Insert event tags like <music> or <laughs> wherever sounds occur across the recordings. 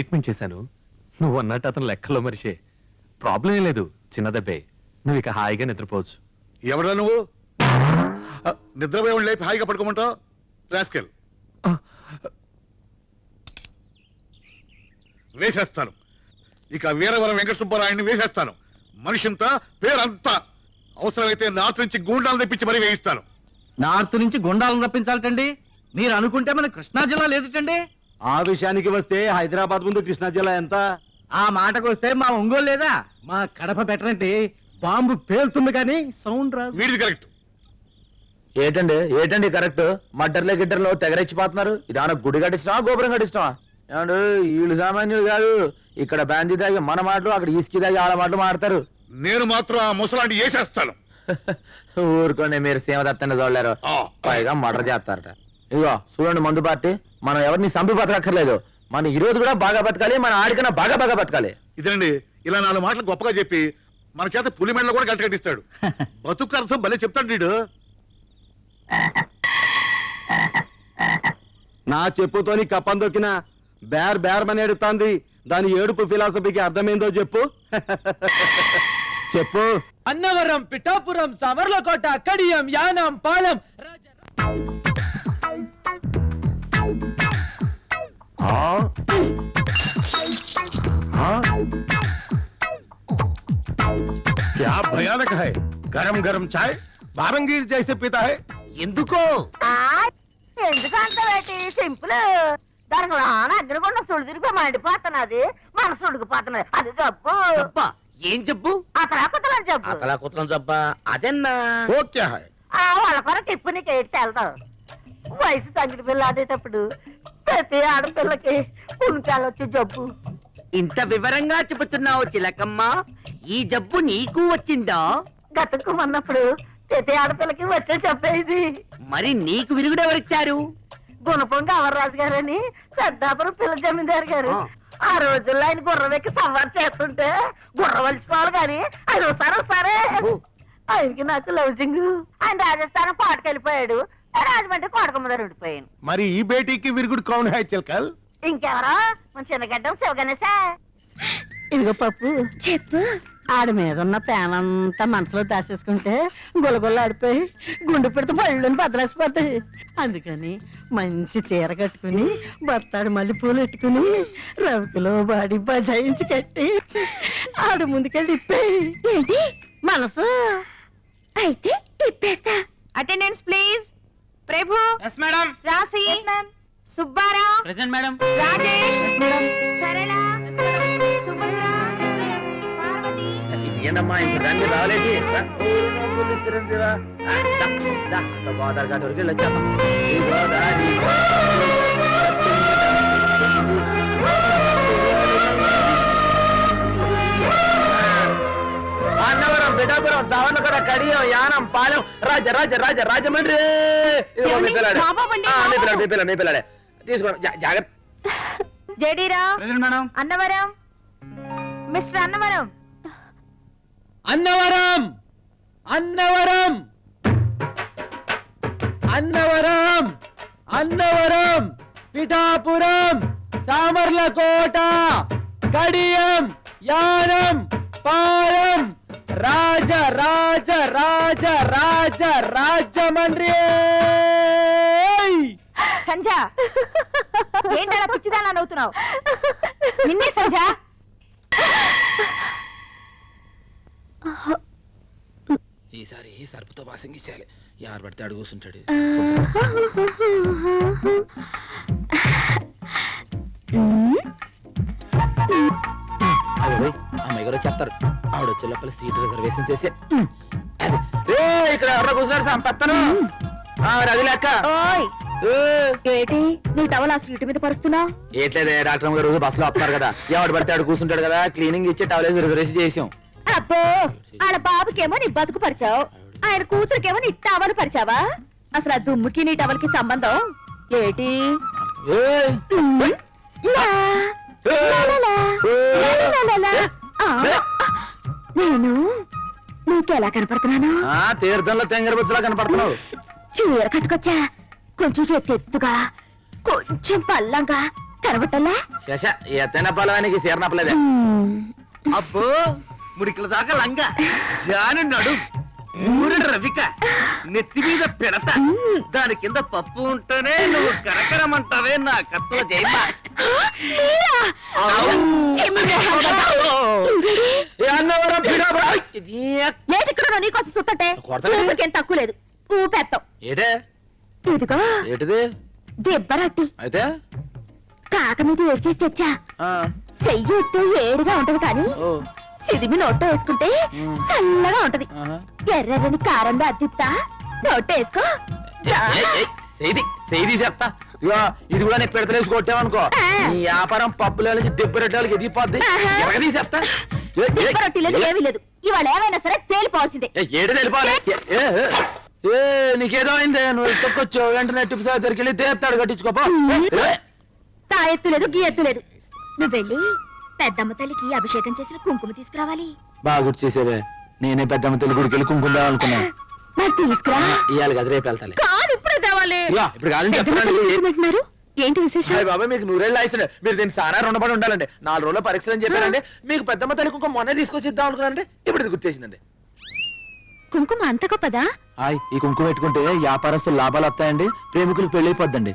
Treatment చేశాను. నువ్వు అన్నట్టు అతను లెక్కలో మరిషే ప్రాబ్లం ఏం లేదు చిన్న దెబ్బే. నువ్వు ఇక హాయిగా నిద్రపోవచ్చు. ఎవడా నువ్వు? నిద్రపోయి లేపి హాయిగా పడుకోమంటావు? రాస్కెల్. వేసేస్తాను. ఇక వీరవరం వెంకట సుబ్బారాయుడిని వేసేస్తాను. మనిషింతా పేరంతా. అవసరమైతే నాటి నుంచి గూండాలు తెప్పించి మరీ వేయిస్తాను. నార్త్ నుంచి గుండాలను రప్పించాలటండి? మీరు అనుకుంటే మన కృష్ణా జిల్లా లేదుటండి? ఆ విషయానికి వస్తే హైదరాబాద్ ముందు కృష్ణా జిల్లా ఎంత? ఆ మాటకు వస్తే మా ఒంగోలు లేదా? మా కడప బెటరంటే బాంబు పేలుతుంది కానీ సౌండ్ రాదు. వీడిది కరెక్ట్. ఏటండి? ఏటండి కరెక్ట్? మడ్డర్లే గిడ్డర్లో తెగరెచ్చిపోతున్నారు. ఇదాన గుడి కట్టించినా గోపురం కట్టించినా ఏమండు వీళ్ళు సామాన్యులు కాదు. ఇక్కడ బ్యాండీ దాగి మన మాటలు అక్కడ ఈస్కి దాగి ఆడ మాటలు మాడతారు నేను మాత్రం ఆ ముసలాంటి వేసేస్తాను <laughs> ఊరుకోండి మీరు సీమదత్తంగా చూడలేరు. ఆ. పైగా మర్డర్ చేస్తారట. ఇదిగో చూడండి మందు పార్టీ. మనం ఎవరిని సంపి బతకక్కర్లేదు. మన ఈ రోజు కూడా బాగా బతకాలి మన ఆడికన్నా బాగా బాగా బతకాలి. ఇదండి ఇలా నాలుగు మాటలు గొప్పగా చెప్పి మన చేత పులి మెడలో కూడా గంట కట్టిస్తాడు. <laughs> బతుకు అర్థం భలే చెప్తాడు వీడు. నా చెప్పుతోని కప్పం దొక్కిన బేర్ బేర్ అని ఎడుతాంది దాని ఏడుపు ఫిలాసఫీకి అర్థమైందో చెప్పు. చెప్పు. అన్నవరం పిఠాపురం సమర్లకోట కడియం యానం పాలెం. क्या भयानक है गरम गरम चाय बारंगीर जैसे पीता है ఎందుకో ఎందుకంటే సింపుల్ దానికి రాన అగ్నిగుండ సుడి తిరిగి మండిపోతున్నది మనసు ఉడికిపోతున్నది అది జబ్బు ఏం చెప్పు అతలా కుతలని జబ్బు అతలా కుత్రం జబ్బా అదెన్నా वो क्या है ఆ వాళ్ళ కొర టిప్పు నీకు ఏడ్చి వెళ్తావు వయసు తగ్గిన పిల్ల ఆడేటప్పుడు ప్రతి ఆడపిల్లకి పుణ్యాలు వచ్చి జబ్బు. ఇంత వివరంగా చెబుతున్నావు చిలకమ్మ. ఈ జబ్బు నీకు వచ్చిందా? గతుక్కుమన్నప్పుడు ప్రతి ఆడపిల్లకి వచ్చే చెప్పేది మరి నీకు విరుగుడెవరిచ్చారు గుణపం గవర్రాజు గారని పెద్దాపురం పిల్ల జమీందారు గారు. ఆ. రోజుల్లో ఆయన గుర్రం ఎక్కి సవారు చేస్తుంటే గుర్రం వలిసిపోవాలి కానీ ఆయన వస్తారా సరే ఆయనకి నాకు లౌజింగ్ ఆయన రాజస్థానం కోటకెళ్ళిపోయాడు రాజమండ్రి కోటకమ్మ దగ్గర ఉండిపోయాను మరి ఈ బేటీకి విరుగుడు కౌన్ హై చిల్కల్? ఇంకెవరో? మన చిన్నగడ్డం శివగణేశా. ఇదిగో పప్పు. చెప్పు. ఆడి మీద ఉన్న ప్యాన్ అంతా మనసులో దాచేసుకుంటే గులగుల ఆడిపోయి గుండె పెడితే పళ్ళని బదలేసిపోతాయి. అందుకని మంచి చీర కట్టుకుని బత్తాడు మళ్ళీ పూలు పెట్టుకుని రవికిలో బాడి బజాయించి కట్టి ఆడు ముందుకెళ్ళి తిప్పేయి. ఏంటి? మనసు. అయితే తిప్పేస్తా. Attendance please Prabhu. Yes madam రాసి సుబ్బారావు. Present madam Rajesh. సరళ. సుభద్ర పార్వతి. ఏంటమ్మా ఇంక రండి రాలేదు. గోదావరి అన్నవరం పిఠాపురం సావర్లకోట కడియం యానం పాలెం రాజ రాజ రాజ రాజమండ్రి ఇదిగో మీ పిల్లాడే. ఆ, మీ పిల్లాడే, మీ పిల్లాడే, మీ పిల్లాడే. తీసుకోండి జా- జాగ్రత్త Jadirao present madam Annavaram mister Annavaram Annavaram Annavaram Annavaram Annavaram Pithapuram Samarlakota Kadiyam Yanam Palem Raja Raja Raja Raja Rajahmundry. సంజ ఏంటలా పిచ్చిదాలా నవ్వుతున్నావు? నిన్నే సంజ ఈసారి సరుపుతో పాసింగ్ ఇచ్చేయాలి. ఎవరు పడితే అడుగు కూర్చుంటాడు. అమ్మాయి గారు చెప్తారు ఆవిడ వచ్చే లోపల సీట్ రిజర్వేషన్ చేసి. ఏ, ఇక్కడ ఎవరో కూర్చున్నారు సంపత్తను? అది లెక్క. ఏంటి? టవల్ ఆ సీటు మీద పరుస్తున్నావు? ఏట్లేదే డాక్టర్ గారు బస్సులో వస్తారు కదా. ఎవడు పడితే ఆడు కూర్చుంటాడు కదా. క్లీనింగ్ ఇచ్చి టవలేజ్ రిజర్వేషన్ చేసాం. అబ్బో వాళ్ళ బాబుకేమో నీ బతుకు పరిచావు. ఆయన కూతురికేమో నీ టవల్ పరిచావా? అసలు ఆ దుమ్ముకి నీ టవల్కి సంబంధం? ఏటి? లా, లా, లా, లా, లా, లా, లా. నేను నీకెలా కనపడుతున్నాను? ఆ తీర్థంలో తెంగర బుచ్చలా కనపడుతున్నావు. చీర కట్టుకొచ్చా? కొంచెం ఎత్తెత్తుగా కొంచెం పల్లంగా కనబట్టలే శశ ఎత్తైన పొలవానికి సీరనప్పలేదే అబ్బో ముడికల దాకా లంగా. జాను నడు. రవిక నెత్తి మీద పెడత. దాని కింద పప్పు ఉంటేనే నువ్వు కరకరమంటావే నా కత్తుల జైమ ఏటిక్కడ నీకోసం సుత్తటే? తక్కువ లేదు. ఊపెత్తాం. ఏటే ఇదిగో. ఏటిది? దెబ్బరట్టి. అయితే? కాక మీద ఏడ్చేసి తెచ్చా. చెయ్యి ఎత్తే ఏడుగా ఉంటది కానీ. సిదిమి నోట్లో వేసుకుంటే. చల్లగా ఉంటది. ఎర్రని కారంగా అద్దిస్తా నోట్లో వేసుకో. సేది సేది చెప్తా ఇది కూడా నీకు పెడతలేసి కొట్టావనుకో. నీ వ్యాపారం పప్పుల నుంచి దెబ్బరెట్టాలకి ఎదిగిపోద్ది. ఎరగదీ చెప్తా ఏమీ లేదు. ఇవాళ ఏమైనా సరే తేలిపోవాల్సిందే. ఏడు ఏ, నీకేదో అయిందే నువ్వు తొక్కొచ్చు వెంటనే టిప్పు సార్ దగ్గరికి వెళ్ళి దేపుతాడు కట్టించుకోపో తా ఎత్తు లేదు గీ ఎత్తు లేదు. నువ్వు వెళ్ళి. పెద్దమ్మ తల్లికి అభిషేకం చేసిన కుంకుమ తీసుకురావాలి. బాగా గుర్తు చేసేవే నేనే పెద్దమ్మ తెలుగు గుడికి వెళ్ళి కుంకుందాం అనుకున్నా. మరి తీసుకురా. ఇవాళ కదా రేపు వెళ్తాలే. కాదు ఇప్పుడే తేవాలి. ఇగో, ఇప్పుడు కాదని పెద్దమ్మ చెప్తున్నాను. తల్లి తీసుకుమంటున్నారు? ఏంటి విశేషం? అయ్య బాబా మీకు నూరేళ్ళు మీరు దీన్ని సారా రుణపడి ఉండాలండి. నాలుగు రోజుల పరీక్షలు అని చెప్పారండి మీకు పెద్దమ్మ తల్లి కుంకుమ మొన్నే తీసుకొచ్చి ఇద్దాం అనుకున్నానండి. ఇప్పుడు ఇది గుర్తేసిందండి కుంకుమ అంత గొప్పదా? హాయ్ ఈ కుంకుమ పెట్టుకుంటే వ్యాపారస్తులు లాభాలు వస్తాయండి. ప్రేమికులకు పెళ్ళి అయిపోద్దండి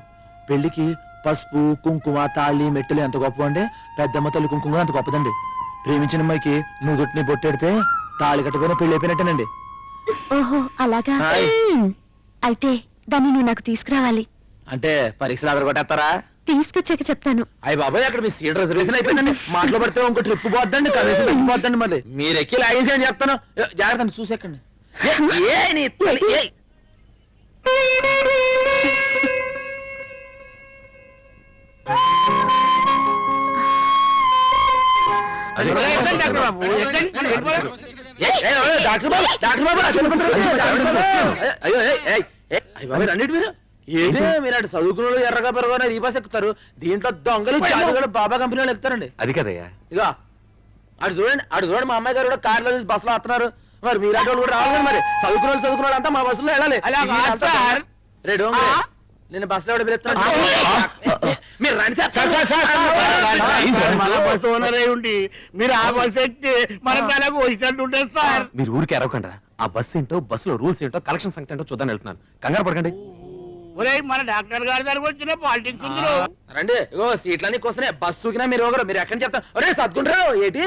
పెళ్ళికి పసుపు కుంకుమ తాళి మెట్టెలు ఎంత గొప్ప అండి పెద్దమ్మ తల్లి కుంకుమ అంత గొప్పదండి. ప్రేమించిన అమ్మాయికి నువ్వు దుట్టిని బొట్టెడితే తాళి కట్టుకుని పెళ్ళి అయిపోయినట్టేనండి. ఓహో అలాగా? హాయ్. అయితే దాన్ని నువ్వు నాకు తీసుకురావాలి. అంటే పరీక్షలు అదరగొట్టేస్తారా తీసుకొచ్చాక చెప్తాను. అయ్య బాబాయ్ అక్కడ మీ సీట్ రిజర్వేషన్ అయిపోయిందండి. మాటలు పడితే ఇంకో ట్రిప్ పోద్దండి కమిషన్ తగ్గిపోద్దండి మరి మీరు ఎక్కి లాగేసి అని చెప్తాను ఏ, జాగ్రత్త అండి, చూసేకండి ఏ, ఏ, నీ తల్లి, ఏ. డాక్టర్ బాబు డాక్టర్ బాబు డాక్టర్ బాబు. అయ్యో అయ్య రండి మీరు ఏంటి మీరు అటు చదువుకున్న ఎర్రగా పెరగని బస్ ఎక్కుతారు దీంట్లో దొంగలు చాలుగలు బాబా కంపెనీ వాళ్ళు ఎక్కుతారండి అది కదయ్యా ఇక అటు చూడండి అటు చూడండి మా అమ్మాయి గారు కూడా కార్లో చూసి బస్సులో వస్తున్నారు మరి మీలాంటి వాళ్ళు కూడా రావాలి కదా మరి చదువుకున్న వాళ్ళు చదువుకున్న వాళ్ళు అంతా మా బస్సులో వెళ్ళాలి అలా కాదు వీళ్ళంతా సార్. రే డోంగ్ రే. నేను బస్సులో ఎవడు పిలుస్తున్నాడు? మీరు రండి సార్. మన బస్సు ఓనర్ అయి ఉండి మీరు ఆ బస్సు ఎక్కి మన తలకు వచ్చినట్టు ఉంటుంది సార్. మీరు ఊరికి ఎరవకండి ఆ బస్ ఏంటో బస్సులో రూల్స్ ఏంటో కలెక్షన్ సంగతి ఏంటో చూద్దాం వెళ్తున్నాను. కంగారు పడకండి. ఒరేయ్ మన డాక్టర్ గారి దగ్గరకు వచ్చిన పాలిటిక్స్. రండి. ఇగో సీట్లన్నీ వస్తున్నాయి బస్సు కినా మీరు ఒకరు మీరు ఎక్కడి చెప్తారు? ఒరే సర్దుకుంటారు? ఏంటి?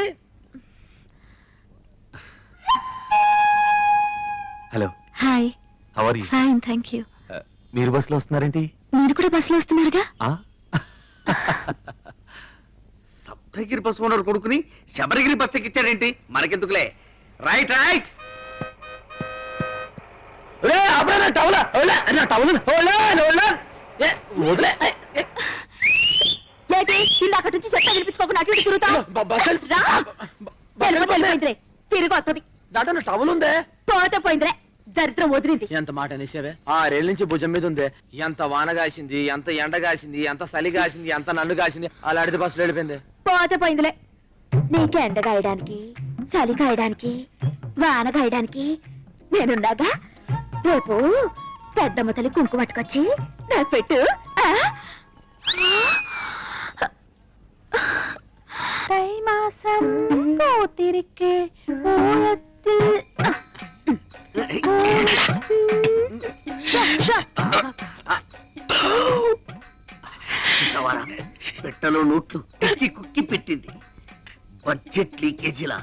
Hello hi how are you fine thank you మీరు బస్సులో వస్తున్నారేంటి? మీరు కూడా బస్సులో వస్తున్నారుగా? ఆ? సప్తగిరి బస్సు ఓనర్ కొడుకుని శబరిగిరి బస్ ఎక్కించాడేంటి? మనకెందుకులే? రైట్ రైట్ ఇందాక నుంచి చెత్త గెలిపించుకోకుండా అటు తిరుగుతావు? తిరిగి వస్తుంది దాంట్లో టవల్ ఉందే? పోతే పోయిందిరే దరిద్రం వదిలింది ఎంత మాట అనేసావే ఆరేళ్ళ నుంచి భుజం మీద ఉంది ఎంత వాన కాసింది ఎంత ఎండ కాసింది ఎంత చలి కాసింది ఎంత నన్ను కాసింది అలాంటిది బస్సులో వెళ్ళిపోయింది పోతే పోయిందిలే నీకు ఎండ కాయడానికి చలి కాయడానికి వాన కాయడానికి నేనుండగా రేపు పెద్దమ్మ తల్లి కుంకుమ పట్టుకొచ్చి నాకు పెట్టు ఆ? தை மாசம் பூத்திருக்கே ஊழத்தில் చూసావారా? పెట్టలో నోట్లు కుక్కి కుక్కి పెట్టింది. బడ్జెట్ లీకేజీల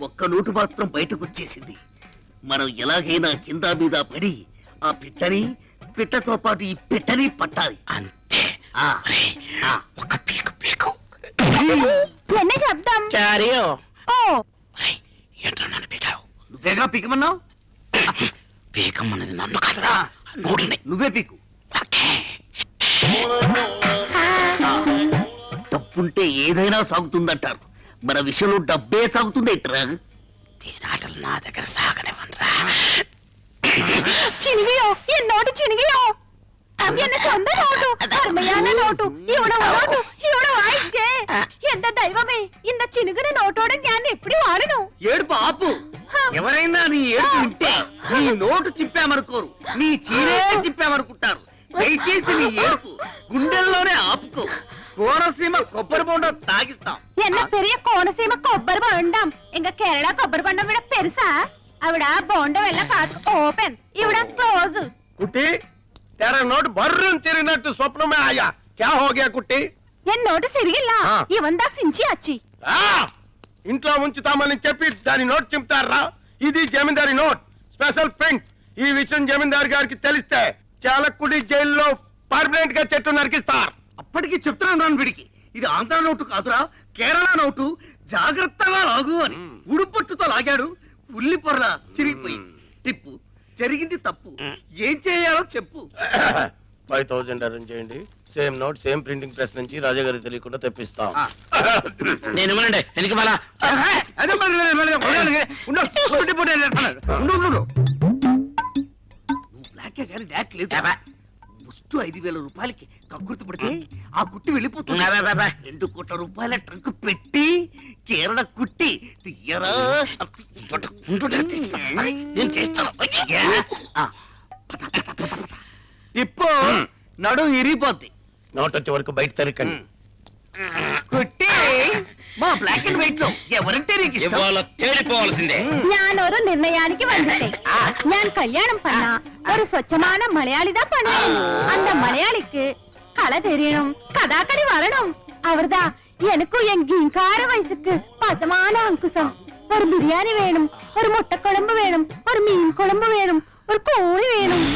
ఒక్క నోటు మాత్రం బయటకు వచ్చేసింది మనం ఎలాగైనా కింద మీద పడి ఆ పిట్టని పిట్టతో పాటు ఈ పిట్టని పట్టాలి. అంతే. ఒక పీకు పీకు. ఎన్ని శబ్దం ఓ. ఏంటో నన్ను పీకావు? నువ్వేగా పీకమన్నావు? పీకమ్మన్నది నన్ను కదరా. నోటిని నువ్వే పీకు. డబ్బుంటే ఏదైనా సాగుతుందంటారు. మన విషయంలో డబ్బే సాగుతుంది ఎట్రా తీరాటలు నా దగ్గర సాగనివ్వనరా చినిగియో ఎన్నోటి చినిగియో? నోటు ఎంత దైవమే ఇంత చినుగున నోటోడ జ్ఞానం ఎప్పుడు వాడను. ఏడుపు ఆపు. ఎవరైనా నీ ఏడు ఉంటే నీ నోటు చిప్పామనుకోరు. నీ చీరే చిప్పామనుకుంటారు. దయచేసి నీ ఏడుపు గుండెల్లోనే ఆపుకో. కోనసీమ కొబ్బరి బొండ తాగిస్తాం. ఎన్నో பெரிய కోనసీమ కొబ్బరి బొండం. ఇంకా కేరళ కొబ్బరి బొండం விட பெருசா ఆవిడ బొండ వెళ్ళ కాదు ఓపెన్. ఇవిడ క్లోజ్. కుట్టి తెర నోటు బర్రం తిరిగినట్టు స్వప్నమే ఆయా క్యా హోగ్యా కుట్టి? என் నోటు సిరిగిల్లా ஆ. సించి అచ్చి. ఇంట్లో ఉంచుతామని చెప్పి దాని నోటు చింపుతారా? ఇది జమీందారి నోట్. స్పెషల్ ప్రింట్ ఈ విషయం జమీందారు గారికి తెలిస్తే చాలక్కుడి జైల్లో పర్మనెంట్గా చెట్టు నరికిస్తారు అప్పటికి చెప్తున్నాను రాను వీడికి. ఇది ఆంధ్ర నోటు కాదురా కేరళ నోటు. జాగ్రత్తగా లాగు అని. ఉడుపట్టుతో లాగాడు ఉల్లి పొరల చిరిగిపోయి. టిప్పు. జరిగింది తప్పు. ఏం చేయాలో చెప్పు. <laughs> ఫైవ్ థౌజండ్ అరేంజ్ చేయండి same note same printing press నుంచి రాజా గారికి తెలియకుండా తెప్పిస్తాం ఆ. నేను ఇవ్వనండి ఎందుకు. ఉండు, చేస్తాను. ఉండు, ఉండు, ఉండు. ముస్టు ఐదు వేల రూపాయలకి కక్కుర్తి పడితే ఆ కుట్టి వెళ్ళిపోతుంది రెండు కోట్ల రూపాయల ట్రంక్ పెట్టి కేరళ కుట్టి తీయరా నేను చేస్తాను ఆ, పద, పద, పద, పద. இப்போ ನಡು ಇರಿ ಪಾತಿ నోట్ వచ్చే వరకు బయట తరకండి కుట్టి మా బ్లాక్ అండ్ వైట్ లో ఎవరంటే నీకు ఇష్టం ఇవాళ తేలిపోవాల్సిందే ഞാൻ ഒരു നിർണയാനിക്ക് വന്നിട്ടേ ഞാൻ കല്യാണം பண்ணா ஒரு சொச்சமான மலையாளி தான் பண்ணுவேன். அந்த மலையாளிக்கு கலை தெரியணும் கதாக்கடி வரணும். அவர்தான் எனக்கும் என் கீங்கார வயசுக்கு பசமான அங்குசம். ஒரு பிரியாணி வேணும் ஒரு முட்டை குழம்பு வேணும் ஒரு மீன் குழம்பு வேணும் ஒரு கோழி வேணும்.